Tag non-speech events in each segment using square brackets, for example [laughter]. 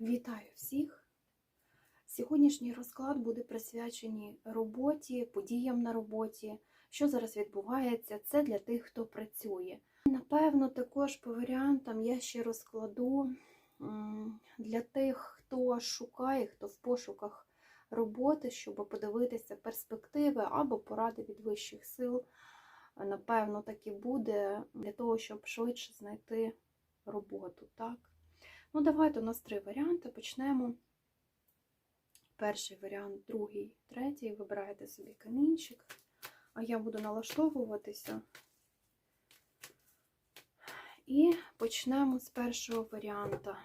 Вітаю всіх! Сьогоднішній розклад буде присвячений роботі, подіям на роботі, що зараз відбувається. Це для тих, хто працює. Напевно, також по варіантам я ще розкладу для тих, хто шукає, хто в пошуках роботи, щоб подивитися перспективи або поради від вищих сил. Напевно, так і буде для того, щоб швидше знайти роботу. Так? Ну, давайте у нас три варіанти. Почнемо. Перший варіант, другий, третій. Вибираєте собі камінчик, а я буду налаштовуватися. І почнемо з першого варіанта.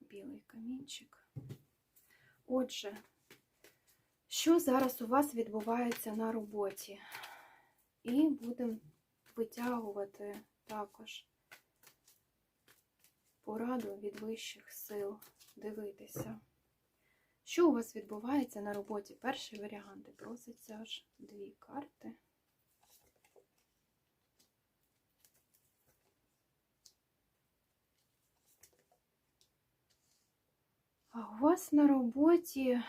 Білий камінчик. Отже, що зараз у вас відбувається на роботі? І будемо витягувати також пораду від вищих сил. Дивитися. Що у вас відбувається на роботі? Перший варіант проситься аж дві карти. А у вас на роботі,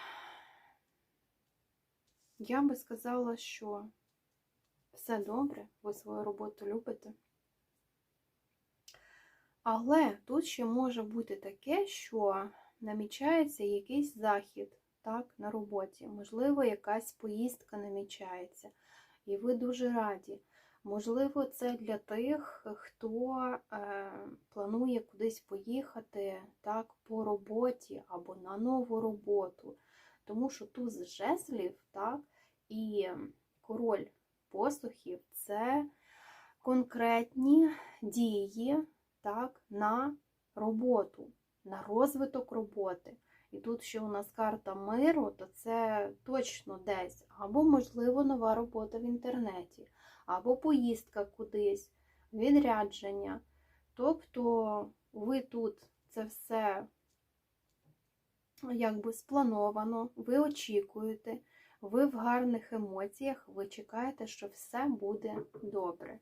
я би сказала, що все добре, ви свою роботу любите. Але тут ще може бути таке, що намічається якийсь захід так, на роботі. Можливо, якась поїздка намічається, і ви дуже раді. Можливо, це для тих, хто е, планує кудись поїхати так, по роботі або на нову роботу. Тому що туз жезлів так, і король посухів це конкретні дії так, на роботу, на розвиток роботи. І тут ще у нас карта миру, то це точно десь, або, можливо, нова робота в інтернеті, або поїздка кудись, відрядження. Тобто ви тут це все якби сплановано, ви очікуєте, ви в гарних емоціях, ви чекаєте, що все буде добре.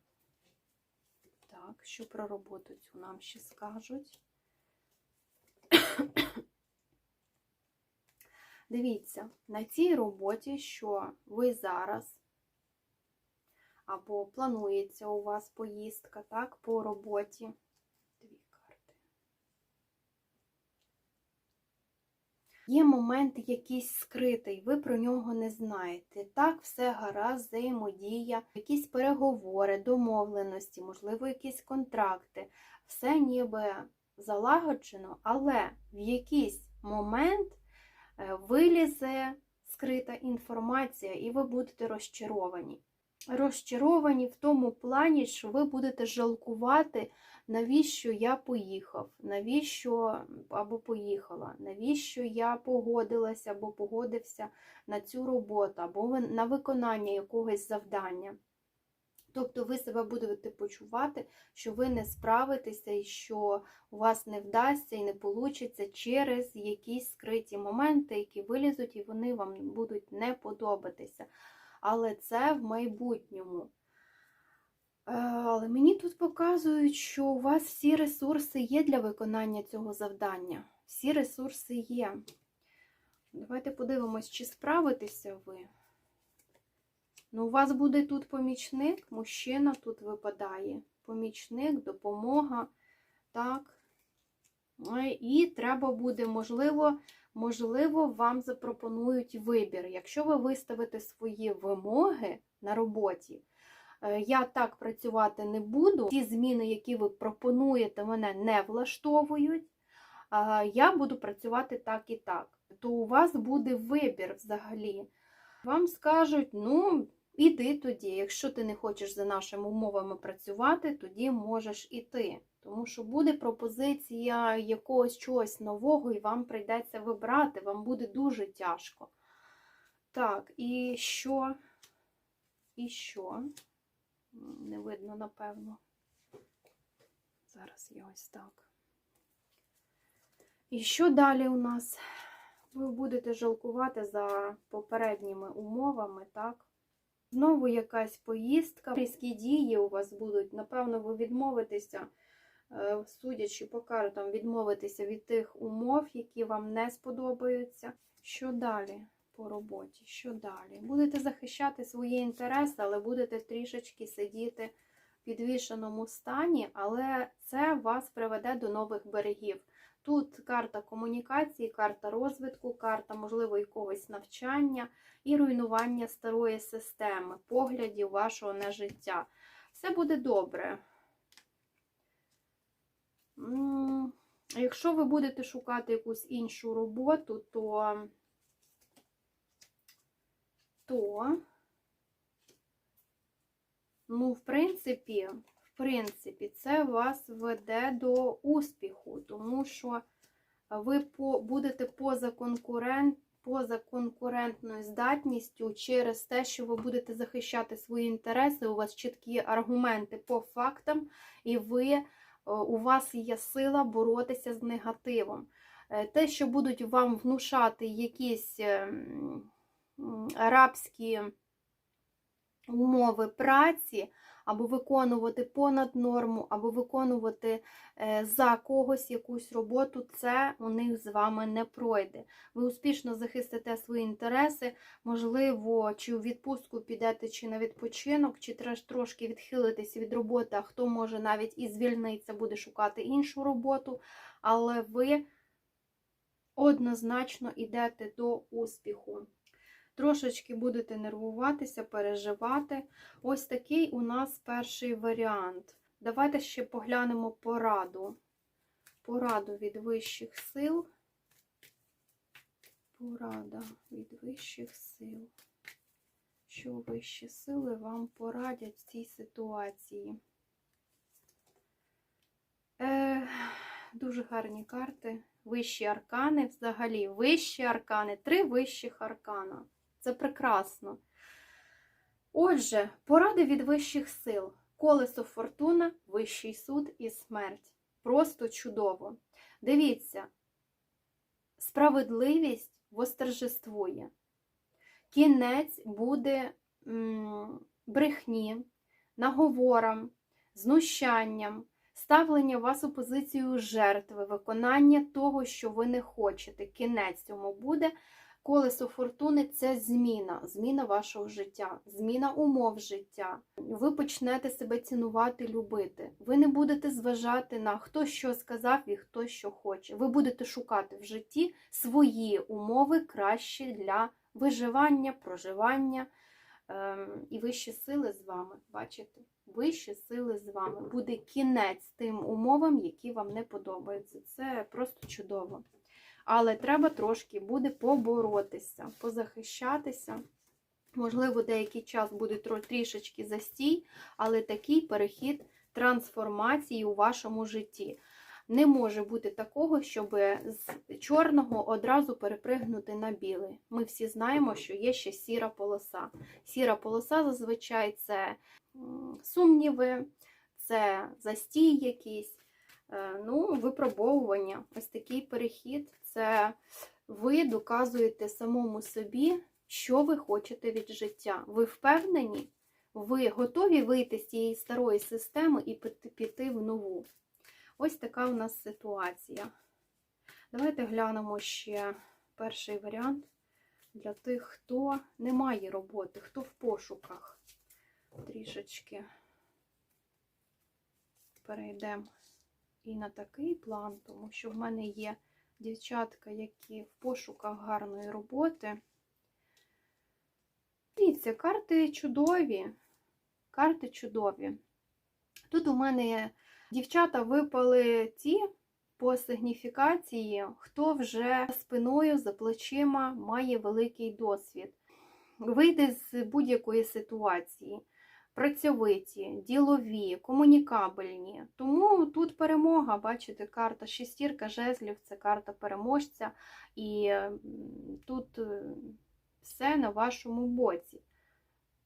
Так, що про роботу цю нам ще скажуть. Дивіться, на цій роботі, що ви зараз, або планується у вас поїздка, так, по роботі. Дві карти. Є момент якийсь скритий, ви про нього не знаєте. Так, все гаразд, взаємодія, якісь переговори, домовленості, можливо, якісь контракти. Все ніби залагоджено, але в якийсь момент вилізе скрита інформація, і ви будете розчаровані. Розчаровані в тому плані, що ви будете жалкувати, навіщо я поїхав, навіщо або поїхала, навіщо я погодилася або погодився на цю роботу, або на виконання якогось завдання. Тобто ви себе будете почувати, що ви не справитеся і що у вас не вдасться і не вийде через якісь скриті моменти, які вилізуть, і вони вам будуть не подобатися. Але це в майбутньому. Але мені тут показують, що у вас всі ресурси є для виконання цього завдання. Всі ресурси є. Давайте подивимось, чи справитеся ви. Ну, у вас буде тут помічник, мужчина тут випадає. Помічник, допомога. Так. І треба буде, можливо, можливо, вам запропонують вибір. Якщо ви виставите свої вимоги на роботі, я так працювати не буду. Ті зміни, які ви пропонуєте, мене не влаштовують. Я буду працювати так і так. То у вас буде вибір взагалі. Вам скажуть, ну, іди тоді. Якщо ти не хочеш за нашими умовами працювати, тоді можеш іти. Тому що буде пропозиція якогось чогось нового, і вам прийдеться вибрати, вам буде дуже тяжко. Так, і що? І що? Не видно, напевно. Зараз я ось так. І що далі у нас? Ви будете жалкувати за попередніми умовами, так? Знову якась поїздка, різкі дії у вас будуть. Напевно, ви відмовитеся е, судячи по картам, відмовитися від тих умов, які вам не сподобаються. Що далі по роботі? Що далі? Будете захищати свої інтереси, але будете трішечки сидіти в підвішеному стані, але це вас приведе до нових берегів. Тут карта комунікації, карта розвитку, карта, можливо, якогось навчання і руйнування старої системи, поглядів вашого на життя. Все буде добре. Якщо ви будете шукати якусь іншу роботу, то, то ну, в принципі, в принципі, це вас веде до успіху, тому що ви по, будете поза конкурент, поза конкурентною здатністю через те, що ви будете захищати свої інтереси, у вас чіткі аргументи по фактам, і ви, е, у вас є сила боротися з негативом. Е, Те, що будуть вам внушати якісь м, арабські умови праці, або виконувати понад норму, або виконувати е, за когось якусь роботу, це у них з вами не пройде. Ви успішно захистите свої інтереси, можливо, чи у відпустку підете, чи на відпочинок, чи трошки відхилитесь від роботи, а хто може навіть і звільниться, буде шукати іншу роботу, але ви однозначно йдете до успіху. Трошечки будете нервуватися, переживати. Ось такий у нас перший варіант. Давайте ще поглянемо пораду. Пораду від вищих сил. Порада від вищих сил. Що вищі сили вам порадять в цій ситуації? Е, дуже гарні карти. Вищі аркани, взагалі, вищі аркани, три вищих аркана. Це прекрасно. Отже, поради від вищих сил. Колесо фортуна, вищий суд і смерть. Просто чудово. Дивіться, справедливість восторжествує. Кінець буде м, брехні, наговорам, знущанням, ставлення вас у позицію жертви, виконання того, що ви не хочете. Кінець цьому буде. Колесо фортуни це зміна, зміна вашого життя, зміна умов життя. Ви почнете себе цінувати, любити. Ви не будете зважати на хто що сказав і хто що хоче. Ви будете шукати в житті свої умови кращі для виживання, проживання. Ем, І вищі сили з вами. Бачите? Вищі сили з вами. Буде кінець тим умовам, які вам не подобаються. Це просто чудово. Але треба трошки буде поборотися, позахищатися. Можливо, деякий час буде трішечки застій, але такий перехід трансформації у вашому житті. Не може бути такого, щоб з чорного одразу перепригнути на білий. Ми всі знаємо, що є ще сіра полоса. Сіра полоса зазвичай це сумніви, це застій якийсь. Е, Ну, випробовування. Ось такий перехід це ви доказуєте самому собі, що ви хочете від життя. Ви впевнені? Ви готові вийти з цієї старої системи і піти- в нову. Ось така у нас ситуація. Давайте глянемо ще перший варіант для тих, хто не має роботи, хто в пошуках. Трішечки перейдемо і на такий план, тому що в мене є дівчатка, які в пошуках гарної роботи. Дивіться, карти чудові. Карти чудові. Тут у мене дівчата випали ті по сигніфікації, хто вже спиною за плечима має великий досвід. Вийде з будь-якої ситуації. Працьовиті, ділові, комунікабельні. Тому тут перемога, бачите, карта шестірка жезлів це карта переможця, і тут е, все на вашому боці.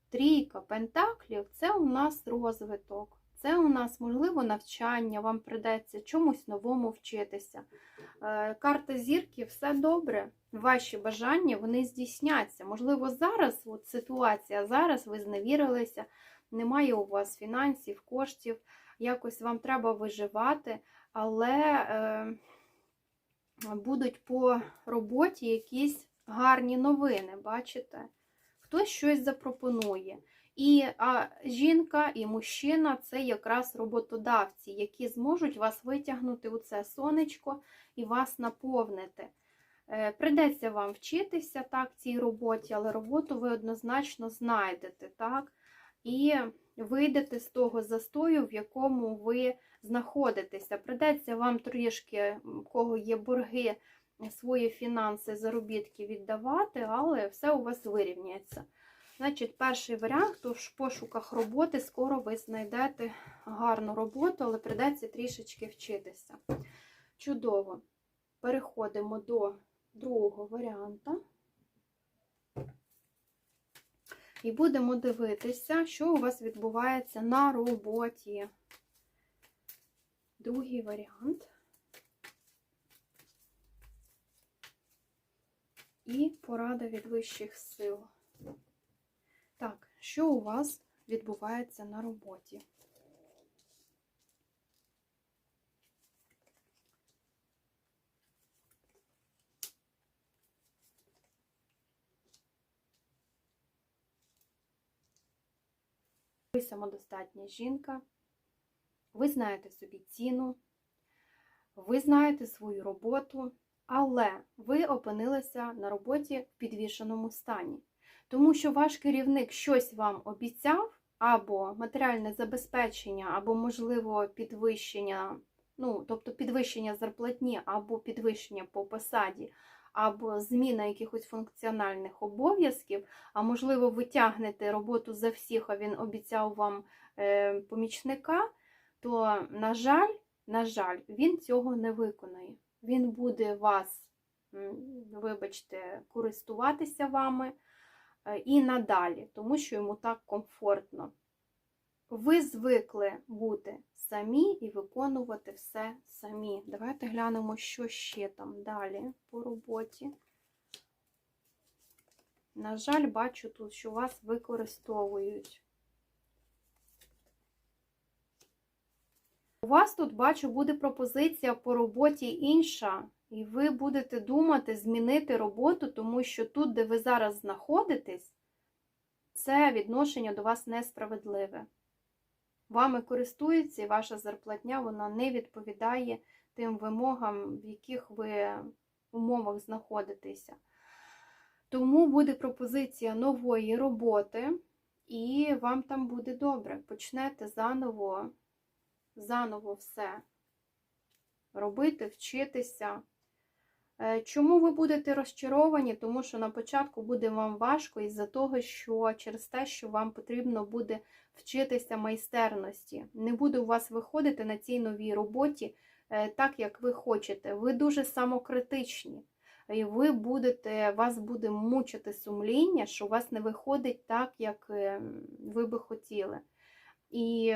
Трійка пентаклів це у нас розвиток, це у нас, можливо, навчання, вам придеться чомусь новому вчитися. Е, Карта зірки, все добре. Ваші бажання вони здійсняться. Можливо, зараз от ситуація, зараз ви зневірилися, немає у вас фінансів, коштів, якось вам треба виживати, але е, будуть по роботі якісь гарні новини, бачите? Хтось щось запропонує. І а, жінка і мужчина це якраз роботодавці, які зможуть вас витягнути у це сонечко і вас наповнити. Е, Придеться вам вчитися так цій роботі, але роботу ви однозначно знайдете, так? І вийдете з того застою, в якому ви знаходитеся. Придеться вам трішки, у кого є борги, свої фінанси, заробітки віддавати, але все у вас вирівняється. Значить, перший варіант, то в пошуках роботи скоро ви знайдете гарну роботу, але придеться трішечки вчитися. Чудово. Переходимо до другого варіанта. І будемо дивитися, що у вас відбувається на роботі. Другий варіант. І порада від вищих сил. Так, що у вас відбувається на роботі? Ви самодостатня жінка, ви знаєте собі ціну, ви знаєте свою роботу, але ви опинилися на роботі в підвішеному стані. Тому що ваш керівник щось вам обіцяв, або матеріальне забезпечення, або, можливо, підвищення, ну, тобто підвищення зарплатні, або підвищення по посаді, або зміна якихось функціональних обов'язків, а можливо, ви тягнете роботу за всіх, а він обіцяв вам е, помічника, то, на жаль, на жаль, він цього не виконає. Він буде вас, вибачте, користуватися вами е, і надалі, тому що йому так комфортно. Ви звикли бути самі і виконувати все самі. Давайте глянемо, що ще там далі по роботі. На жаль, бачу тут, що вас використовують. У вас тут, бачу, буде пропозиція по роботі інша, і ви будете думати змінити роботу, тому що тут, де ви зараз знаходитесь, це відношення до вас несправедливе. Вами користуються, і ваша зарплатня вона не відповідає тим вимогам, в яких ви умовах знаходитеся. Тому буде пропозиція нової роботи, і вам там буде добре. Почнете заново, заново все робити, вчитися. Е, Чому ви будете розчаровані? Тому що на початку буде вам важко із-за того, що через те, що вам потрібно буде вчитися майстерності. Не буде у вас виходити на цій новій роботі е, так, як ви хочете. Ви дуже самокритичні. І ви будете, вас буде мучити сумління, що у вас не виходить так, як е, ви би хотіли. І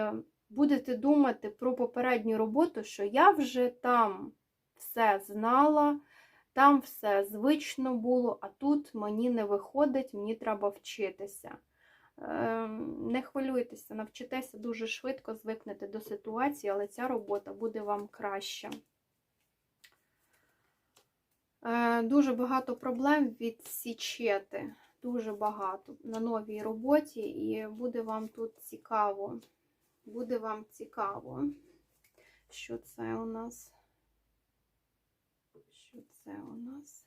будете думати про попередню роботу, що я вже там все знала, там все звично було, а тут мені не виходить, мені треба вчитися. Ем, Не хвилюйтеся, навчитеся дуже швидко звикнете до ситуації, але ця робота буде вам краща. Е, Дуже багато проблем відсічете, дуже багато на новій роботі, і буде вам тут цікаво. Буде вам цікаво, що це у нас. Це у нас?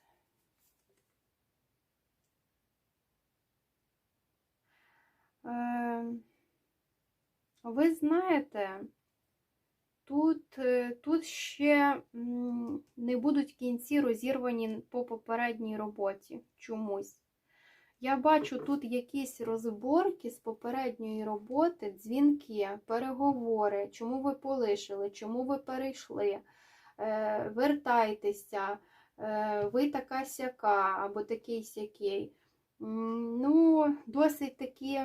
Е, Ви знаєте, тут, е, тут ще не будуть кінці розірвані по попередній роботі чомусь. Я бачу тут якісь розборки з попередньої роботи, дзвінки, переговори, чому ви полишили, чому ви перейшли, е, вертайтеся, ви така сяка або такий сякий. Ну, досить такі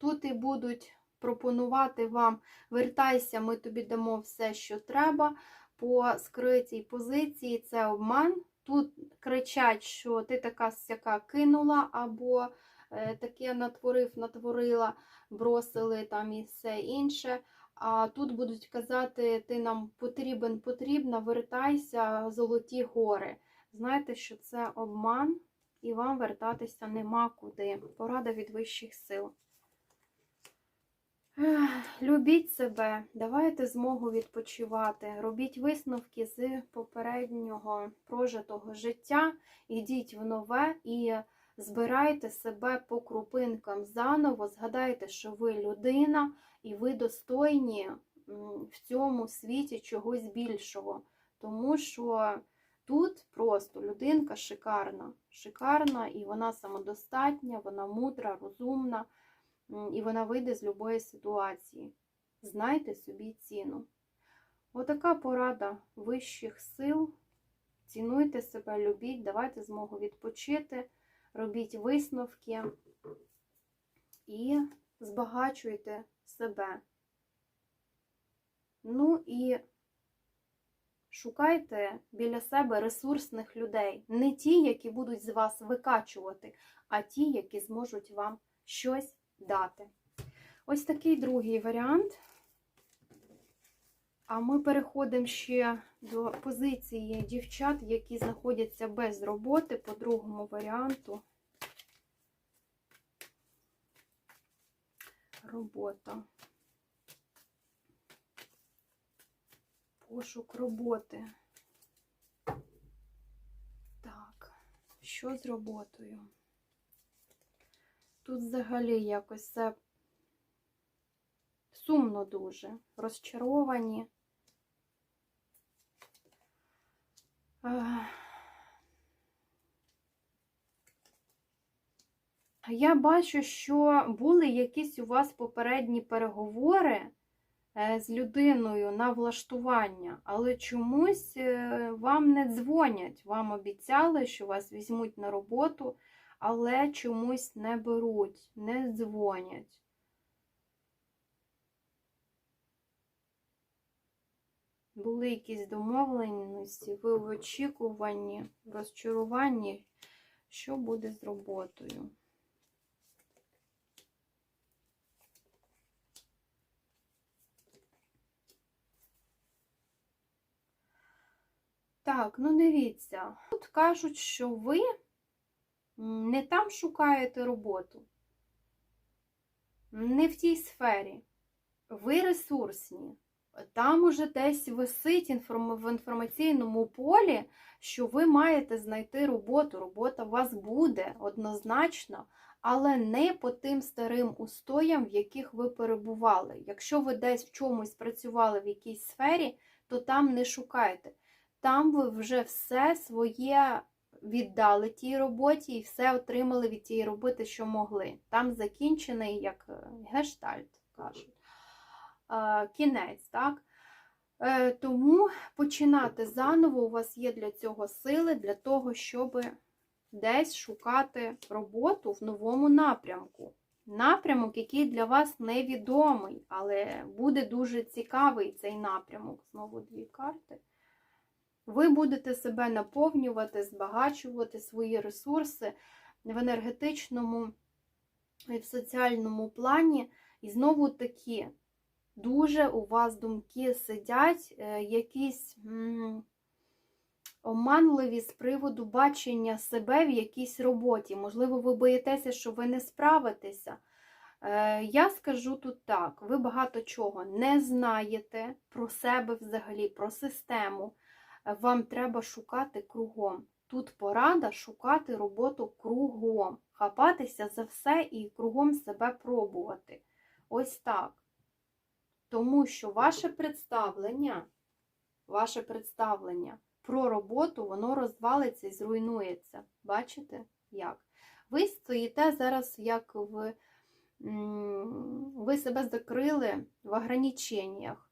тут і будуть пропонувати вам вертайся, ми тобі дамо все, що треба. По скритій позиції це обман. Тут кричать, що ти така сяка кинула, або е, таке натворив, натворила, бросили там і все інше. А тут будуть казати, ти нам потрібен, потрібна, вертайся, золоті гори. Знаєте, що це обман, і вам вертатися нема куди. Порада від вищих сил. Любіть себе, давайте змогу відпочивати, робіть висновки з попереднього прожитого життя, ідіть в нове і збирайте себе по крупинкам заново, згадайте, що ви людина і ви достойні в цьому світі чогось більшого. Тому що тут просто людинка шикарна, шикарна, і вона самодостатня, вона мудра, розумна. І вона вийде з любої ситуації. Знайте собі ціну. Отака порада вищих сил. Цінуйте себе, любіть, давайте змогу відпочити, робіть висновки і збагачуйте себе. Ну і шукайте біля себе ресурсних людей, не ті, які будуть з вас викачувати, а ті, які зможуть вам щось дати. Ось такий другий варіант. А ми переходимо ще до позиції дівчат, які знаходяться без роботи по другому варіанту. Робота. Пошук роботи. Так, що з роботою? Тут взагалі якось все сумно дуже, розчаровані. Я бачу, що були якісь у вас попередні переговори е, з людиною на влаштування, але чомусь е, вам не дзвонять. Вам обіцяли, що вас візьмуть на роботу але чомусь не беруть, не дзвонять. Були якісь домовленості, ви в очікуванні, в розчаруванні, що буде з роботою. Так, ну дивіться, тут кажуть, що ви не там шукаєте роботу, не в тій сфері. Ви ресурсні. Там уже десь висить в інформаційному полі, що ви маєте знайти роботу. Робота у вас буде однозначно, але не по тим старим устоям, в яких ви перебували. Якщо ви десь в чомусь працювали в якійсь сфері, то там не шукайте. Там ви вже все своє віддали тій роботі і все отримали від тієї роботи, що могли. Там закінчений, як е, гештальт кажуть, кінець, так? Е, тому починати заново у вас є для цього сили, для того, щоб десь шукати роботу в новому напрямку. Напрямок, який для вас невідомий, але буде дуже цікавий цей напрямок. Знову дві карти. Ви будете себе наповнювати, збагачувати свої ресурси в енергетичному і в соціальному плані. І знову таки, дуже у вас думки сидять, е, якісь оманливі з приводу бачення себе в якійсь роботі. Можливо, ви боїтеся, що ви не справитеся. Е, я скажу тут так: ви багато чого не знаєте про себе взагалі, про систему вам треба шукати кругом. Тут порада шукати роботу кругом, хапатися за все і кругом себе пробувати. Ось так. Тому що ваше представлення, ваше представлення про роботу, воно розвалиться і зруйнується. Бачите, як? Ви стоїте зараз, як в, ви себе закрили в ограниченнях.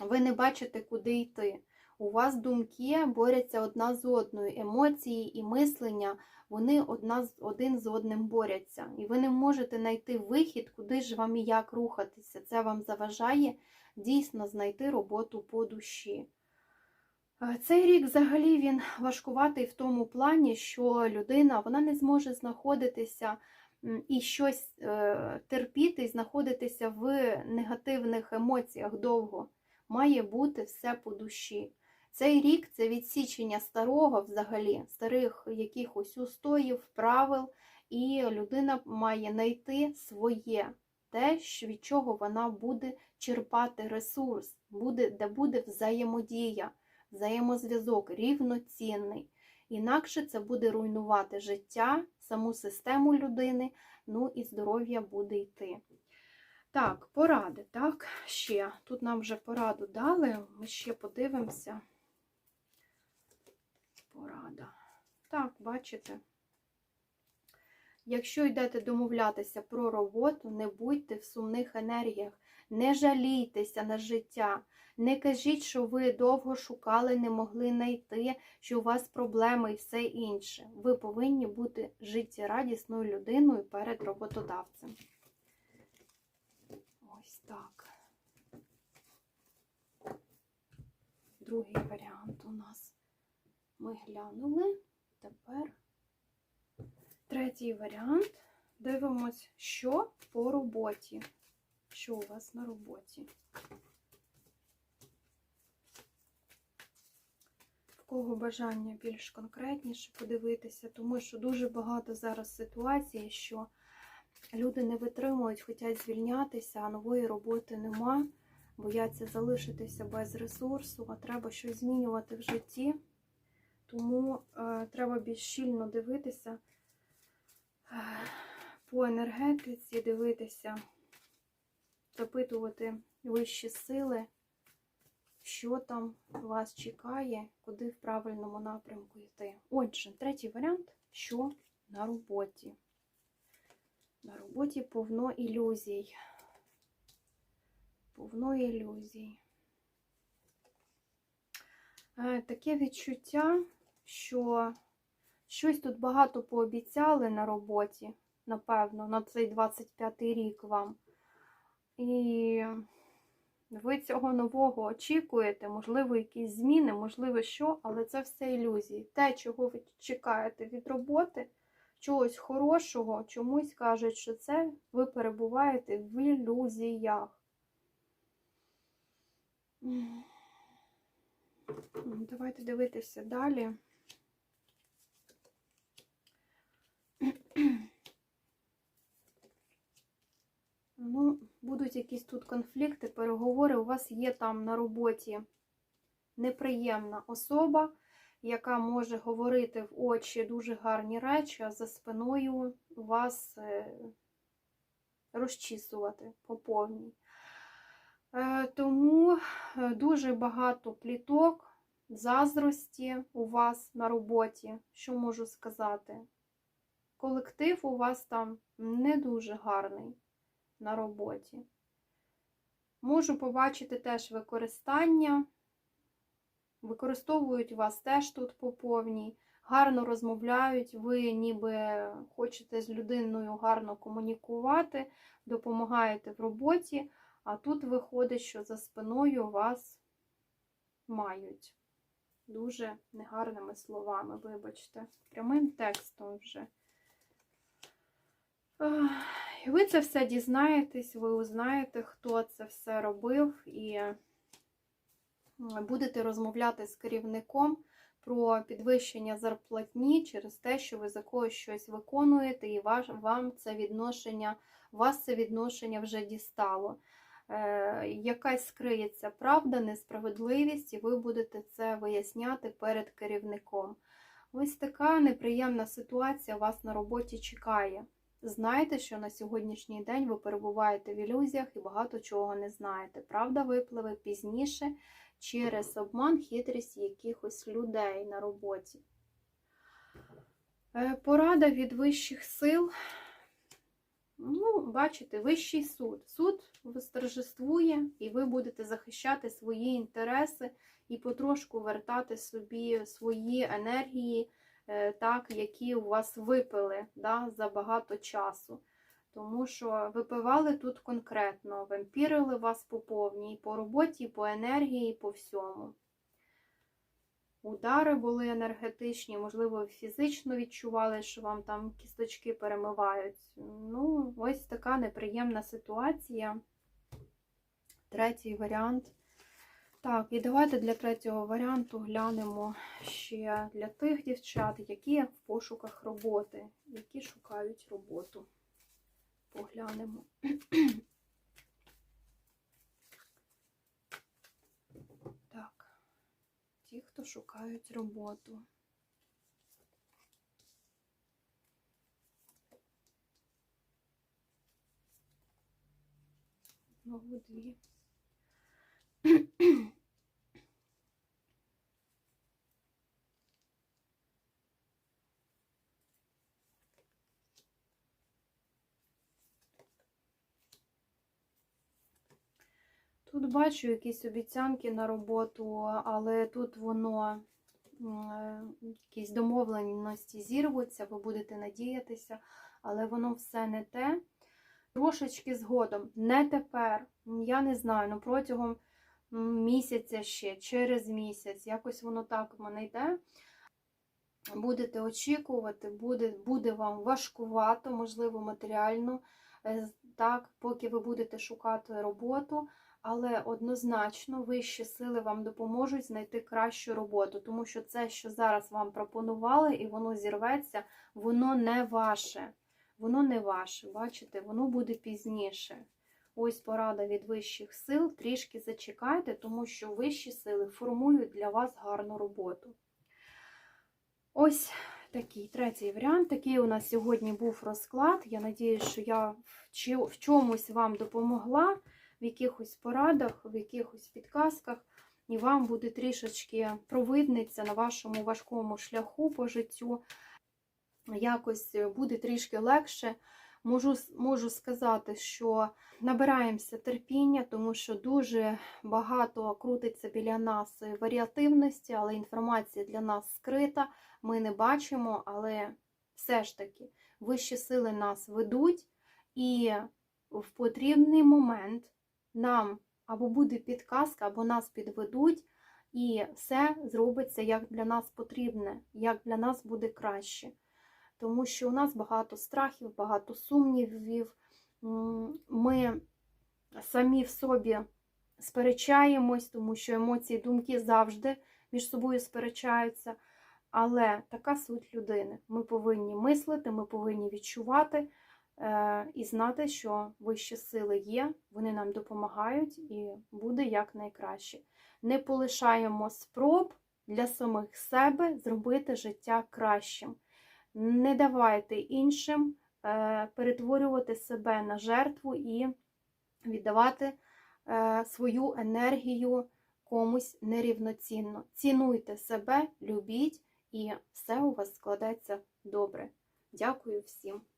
Ви не бачите, куди йти у вас думки борються одна з одною. Емоції і мислення, вони одна з, один з одним борються. І ви не можете знайти вихід, куди ж вам і як рухатися. Це вам заважає дійсно знайти роботу по душі. Е, цей рік взагалі він важкуватий в тому плані, що людина вона не зможе знаходитися і щось е, терпіти і знаходитися в негативних емоціях довго. Має бути все по душі. Цей рік це відсічення старого взагалі, старих якихось устоїв, правил, і людина має знайти своє, те, від чого вона буде черпати ресурс, буде, де буде взаємодія, взаємозв'язок рівноцінний. Інакше це буде руйнувати життя, саму систему людини, ну і здоров'я буде йти. Так, поради, так, ще. Тут нам вже пораду дали, ми ще подивимося. Порада. Так, бачите. Якщо йдете домовлятися про роботу, не будьте в сумних енергіях, не жалійтеся на життя, не кажіть, що ви довго шукали, не могли знайти, що у вас проблеми і все інше. Ви повинні бути життєрадісною людиною перед роботодавцем. Ось так. Другий варіант у нас ми глянули. Тепер третій варіант. Дивимось, що по роботі. Що у вас на роботі? В кого бажання більш конкретніше подивитися, тому що дуже багато зараз ситуацій, що люди не витримують, хочуть звільнятися, а нової роботи нема, бояться залишитися без ресурсу, а треба щось змінювати в житті. Тому е, треба більш щільно дивитися е, по енергетиці, дивитися, запитувати вищі сили, що там вас чекає, куди в правильному напрямку йти. Отже, третій варіант, що на роботі. На роботі повно ілюзій. Повно ілюзій. Е, Таке відчуття, що щось тут багато пообіцяли на роботі, напевно, на цей 25-й рік вам. І ви цього нового очікуєте, можливо, якісь зміни, можливо, що, але це все ілюзії. Те, чого ви чекаєте від роботи, чогось хорошого, чомусь кажуть, що це ви перебуваєте в ілюзіях. Давайте дивитися далі. Ну, будуть якісь тут конфлікти, переговори. У вас є там на роботі неприємна особа, яка може говорити в очі дуже гарні речі, а за спиною вас е, розчісувати по повній. Е, Тому е, дуже багато пліток, заздрості у вас на роботі. Що можу сказати? Колектив у вас там не дуже гарний на роботі. Можу побачити теж використання. Використовують вас теж тут по повній, гарно розмовляють, ви ніби хочете з людиною гарно комунікувати, допомагаєте в роботі, а тут виходить, що за спиною вас мають. Дуже негарними словами, вибачте, прямим текстом вже. Ви це все дізнаєтесь, ви узнаєте, хто це все робив, і будете розмовляти з керівником про підвищення зарплатні через те, що ви за когось щось виконуєте, і вам це відношення, вас це відношення вже дістало. Е, якась скриється правда, несправедливість, і ви будете це виясняти перед керівником. Ось така неприємна ситуація вас на роботі чекає. Знайте, що на сьогоднішній день ви перебуваєте в ілюзіях і багато чого не знаєте. Правда випливе пізніше через обман, хитрість якихось людей на роботі. Е, Порада від вищих сил. Ну, бачите, вищий суд. Суд восторжествує, і ви будете захищати свої інтереси і потрошку вертати собі свої енергії, так, які у вас випили да, за багато часу. Тому що випивали тут конкретно, вампірили вас по повній, по роботі, по енергії, по всьому. удари були енергетичні, можливо, фізично відчували, що вам там кісточки перемивають. Ну, ось така неприємна ситуація. Третій варіант. Так, і давайте для третього варіанту глянемо ще для тих дівчат, які в пошуках роботи, які шукають роботу. Поглянемо. [clears throat] Так, ті, хто шукають роботу. Знову дві. [clears throat] Тут бачу якісь обіцянки на роботу, але тут воно якісь домовленості зірвуться, ви будете надіятися, але воно все не те. Трошечки згодом, не тепер, я не знаю, ну протягом місяця ще, через місяць, якось воно так в мене йде. Будете очікувати, буде, буде вам важкувато, можливо, матеріально, е, так, поки ви будете шукати роботу, але однозначно вищі сили вам допоможуть знайти кращу роботу, тому що це, що зараз вам пропонували, і воно зірветься, воно не ваше. Воно не ваше, бачите, воно буде пізніше. Ось порада від вищих сил. Трішки зачекайте, тому що вищі сили формують для вас гарну роботу. Ось такий третій варіант. Такий у нас сьогодні був розклад. Я надіюсь, що я в чомусь вам допомогла, в якихось порадах, в якихось підказках, і вам буде трішечки провидниця на вашому важкому шляху по життю. Якось буде трішки легше. Можу, можу сказати, що набираємося терпіння, тому що дуже багато крутиться біля нас варіативності, але інформація для нас скрита, ми не бачимо, але все ж таки вищі сили нас ведуть, і в потрібний момент нам або буде підказка, або нас підведуть, і все зробиться як для нас потрібне, як для нас буде краще тому що у нас багато страхів, багато сумнівів. Ми самі в собі сперечаємось, тому що емоції, думки завжди між собою сперечаються. Але така суть людини. Ми повинні мислити, ми повинні відчувати і знати, що вищі сили є, вони нам допомагають і буде якнайкраще. Не полишаємо спроб для самих себе зробити життя кращим. Не давайте іншим е, перетворювати себе на жертву і віддавати е, свою енергію комусь нерівноцінно. Цінуйте себе, любіть, і все у вас складеться добре. Дякую всім.